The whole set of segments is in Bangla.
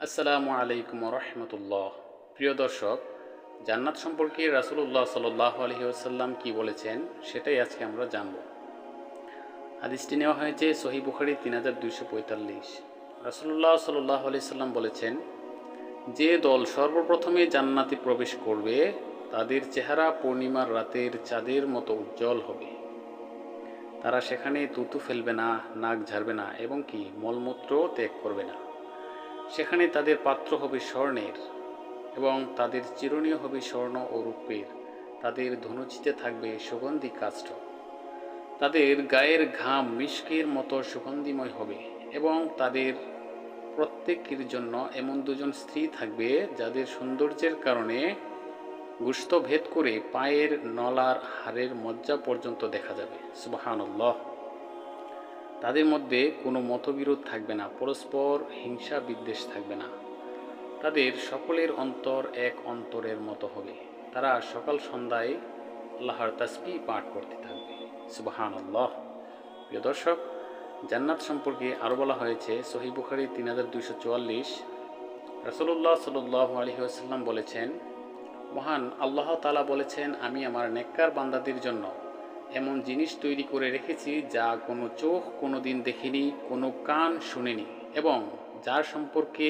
আসসালামু আলাইকুম রহমতুল্লাহ প্রিয় দর্শক, জান্নাত সম্পর্কে রাসুলুল্লাহ সাল্লাহ আলহিউসাল্লাম কি বলেছেন সেটাই আজকে আমরা জানব। হাদিসটি নেওয়া হয়েছে সহি বুখারি তিন হাজার দুইশো পঁয়তাল্লিশ। রাসুল্লাহ সাল্লাহ আলি সাল্লাম বলেছেন, যে দল সর্বপ্রথমে জান্নাতে প্রবেশ করবে, তাদের চেহারা পূর্ণিমার রাতের চাঁদের মতো উজ্জ্বল হবে। তারা সেখানে তুতু ফেলবে না, নাক ঝাড়বে না এবং কি মলমূত্র ত্যাগ করবে না। সেখানে তাদের পাত্র হবে স্বর্ণের এবং তাদের চিরণীয় হবে স্বর্ণ ও রূপের। তাদের ধনুচিতে থাকবে সুগন্ধি কাষ্ঠ। তাদের গায়ের ঘাম মিষ্কের মতো সুগন্ধিময় হবে এবং তাদের প্রত্যেকের জন্য এমন দুজন স্ত্রী থাকবে যাদের সৌন্দর্যের কারণে গুস্ত ভেদ করে পায়ের নলার হাড়ের মজ্জা পর্যন্ত দেখা যাবে। সুবাহানুল্লাহ। তাদের মধ্যে কোনো মতবিরোধ থাকবে না, পরস্পর হিংসা বিদ্বেষ থাকবে না। তাদের সকলের অন্তর এক অন্তরের মতো হবে। তারা সকাল সন্ধ্যায় আল্লাহর তাসবি পাঠ করতে থাকবে। সুবাহান আল্লাহ প্রিয় দর্শক, জান্নাত সম্পর্কে আরও বলা হয়েছে সহি বুখারি তিন হাজার দুইশো চুয়াল্লিশ। রসল্লাহ সাল্লাহ আলহিহাস্লাম বলেছেন, মহান আল্লাহ তালা বলেছেন, আমি আমার নেককার বান্দাদের জন্য এমন জিনিস তৈরি করে রেখেছি যা কোনো চোখ কোনো দিন দেখেনি, কোনো কান শুনেনি এবং যার সম্পর্কে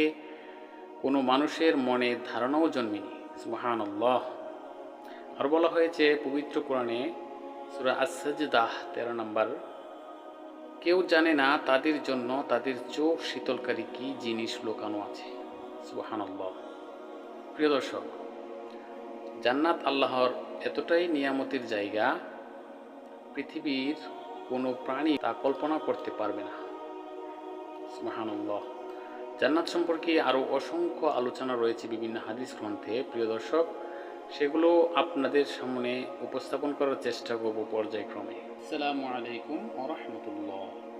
কোনো মানুষের মনে ধারণাও জন্মেনি। সুবাহান আল্লাহ আর বলা হয়েছে পবিত্র কোরআনে সুরা আসদাহ তেরো নম্বর, কেউ জানে না তাদের জন্য তাদের চোখ শীতলকারী কী জিনিস লোকানো আছে? সুবাহান আল্লাহ প্রিয় দর্শক, জান্নাত আল্লাহর এতটাই নিয়ামতের জায়গা পৃথিবীর কোনো প্রাণী তা কল্পনা করতে পারবে না। জান্নাত সম্পর্কে আরও অসংখ্য আলোচনা রয়েছে বিভিন্ন হাদিস গ্রন্থে। প্রিয় দর্শক, সেগুলো আপনাদের সামনে উপস্থাপন করার চেষ্টা করব পর্যায়ক্রমে। আসসালামু আলাইকুম ওরহমতুল্লাহ